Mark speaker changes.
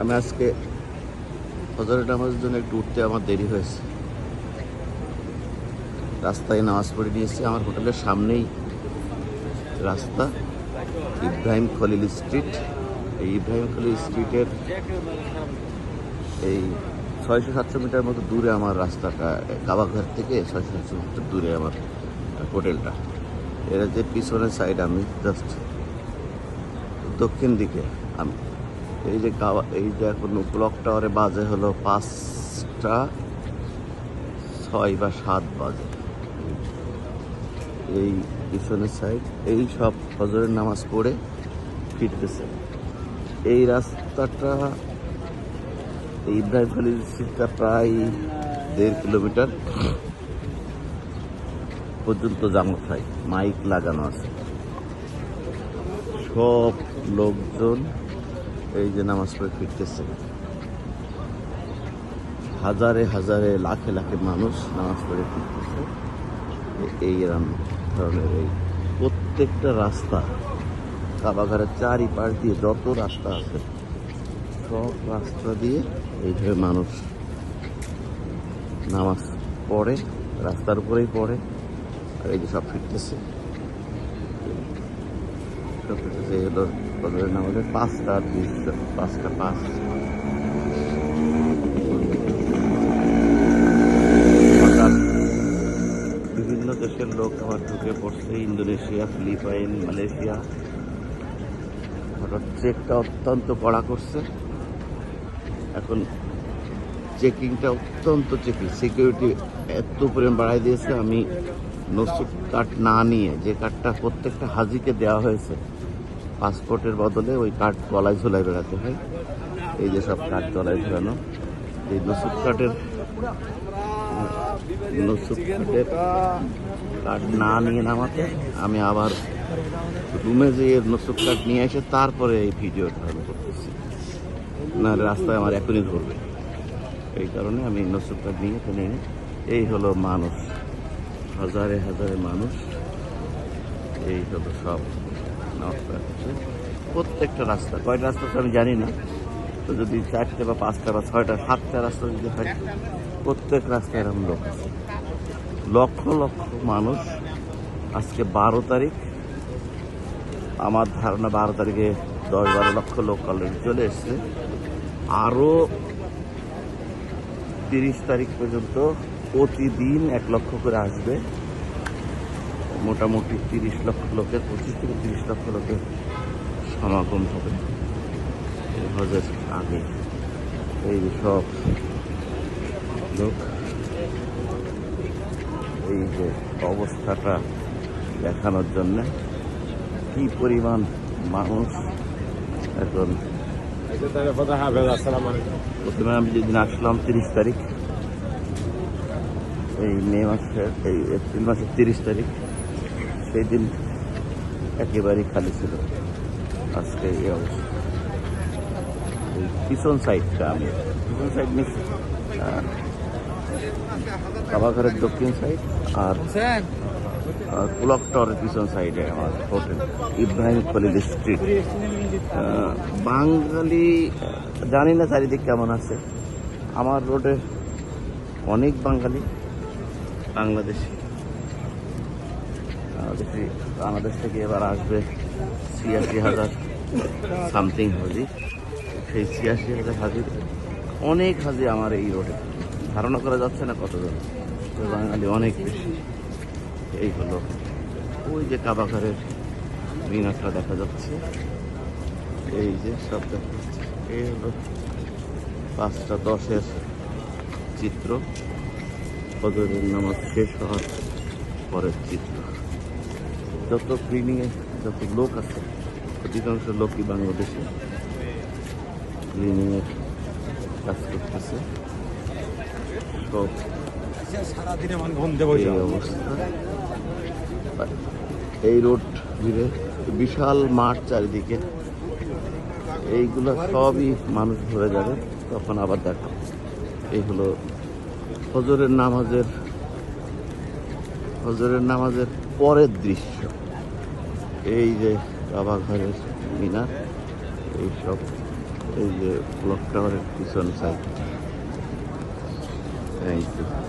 Speaker 1: আমি আজকে ফজরের নামাজের জন্য একটু উঠতে আমার দেরি হয়েছে। রাস্তায় নামাজ পড়ে নিয়েছি, আমার হোটেলের সামনেই রাস্তা, ইব্রাহিম খলিল স্ট্রিট। এই ইব্রাহিম খলিল স্ট্রিটের এই ছয়শো সাতশো মিটার মতো দূরে আমার রাস্তাটা, কাবাঘর থেকে ছয়শো সাতশো মিটার দূরে আমার হোটেলটা। এরা যে পিছনের সাইড আমি জাস্ট দক্ষিণ দিকে আমি এই যে এই যে এখন ক্লক টাওয়ারে বাজে হলো পাঁচটা ছয় বা সাত বাজে। এই পিছনের সাইড এই সব ফজরের নামাজ পড়ে ফিরতেছে। এই রাস্তাটা ইব্রাহিম খালির স্ট্রিটটা প্রায় দেড় কিলোমিটার পর্যন্ত হয় মাইক লাগানো আছে। সব লোকজন এই যে নামাজ পড়ে ফিরতেছে। হাজারে হাজারে লাখে লাখে মানুষ নামাজ পড়ে ফিরতেছে। এই এরম ধরনের এই প্রত্যেকটা রাস্তা কাবাঘরের চারিপাশ দিয়ে যত রাস্তা আছে, সব রাস্তা দিয়ে এইভাবে মানুষ নামাজ পড়ে, রাস্তার উপরেই পড়ে, আর এই যে সব ফিরতেছে। হলো পাঁচটা পাঁচটা পাঁচ। বিভিন্ন দেশের লোক আমার ঢুকে পড়ছে, ইন্দোনেশিয়া, ফিলিপাইন, মালয়েশিয়া। হঠাৎ চেকটা অত্যন্ত কড়া করছে। এখন চেকিংটা অত্যন্ত চেকিং সিকিউরিটি এত পরিমাণ বাড়াই দিয়েছে, আমি নসুক কার্ড না নিয়ে যে কার্ডটা প্রত্যেকটা হাজিকে দেওয়া হয়েছে, পাসপোর্টের বদলে ওই কার্ড গলায় ঝোলায় বেড়াতে হয়। এই যে সব কার্ড গলায় ঝোলানো। এই নসুক কার্ডের নসুক কার্ডের কার্ড না নিয়ে নামাতে আমি আবার রুমে যেয়ে নসুক কার্ড নিয়ে এসে তারপরে এই ভিডিওটা আমি করতেছি। না রাস্তায় আমার এখনই ধরবে। এই কারণে আমি নসুক কার্ড নিয়ে এখানে এই হলো মানুষ। হাজারে হাজারে মানুষ এই হলো সব। প্রত্যেকটা রাস্তা, কয়টা রাস্তা তো আমি জানি না। তো যদি চারটে বা পাঁচটা বা ছয়টা, সাতটা রাস্তা যদি হয়, প্রত্যেক রাস্তায় এরকম লোক আছে। লক্ষ লক্ষ মানুষ আজকে বারো তারিখ। আমার ধারণা বারো তারিখে দশ বারো লক্ষ লোক অলরেডি চলে এসছে। আরও তিরিশ তারিখ পর্যন্ত প্রতিদিন এক লক্ষ করে আসবে। মোটামুটি তিরিশ লক্ষ লোকের পঁচিশ থেকে তিরিশ লক্ষ লোকের সমাগম হবে। হজের আগে। এই সব লোক এই যে অবস্থাটা দেখানোর জন্য কি পরিমাণ মানুষ এখন প্রথমে আমি যেদিন আসলাম তিরিশ তারিখ এই মে মাসের এই এপ্রিল মাসের তিরিশ তারিখ সেই দিন একেবারেই খালি ছিল। আজকে এই অবস্থা। পিছন সাইডটা আমি পিছন সাইড মিস কাবাঘরের দক্ষিণ সাইড আর ক্লক টাওয়ারের পিছন সাইডে আমার হোটেল ইব্রাহিম খলিল স্ট্রিট। বাঙালি জানি না চারিদিক কেমন আছে। আমার রোডে অনেক বাঙালি। বাংলাদেশি। বাংলাদেশি থেকে এবার আসবে ছিয়াশি হাজার সামথিং হাজি। সেই ছিয়াশি হাজার হাজির অনেক হাজি আমার এই রোডে ধারণা করা যাচ্ছে না কতজন বাঙালি অনেক বেশি। এই হলো ওই যে কাবাঘরের মিনারটা দেখা যাচ্ছে। এই যে সব দেখা যাচ্ছে। এই হলো পাঁচটা দশের চিত্র। ফজরের নামাজ শেষ হওয়ার পরের চিত্র যত ক্লিনিংয়ে যত লোক আছে, অধিকাংশ লোকই বাংলাদেশে ক্লিনিংয়ের কাজ করতেছে। সব এই রোড ঘিরে বিশাল মাঠ চারিদিকে। এইগুলো সবই মানুষ ধরে যাবে, তখন আবার দেখো এই হলো ফজরের নামাজের, হজরের নামাজের পরের দৃশ্য। এই যে বাবা ঘরের মিনার এইসব এই যে ব্লক টাওয়ারের পিছন সাইড ইউ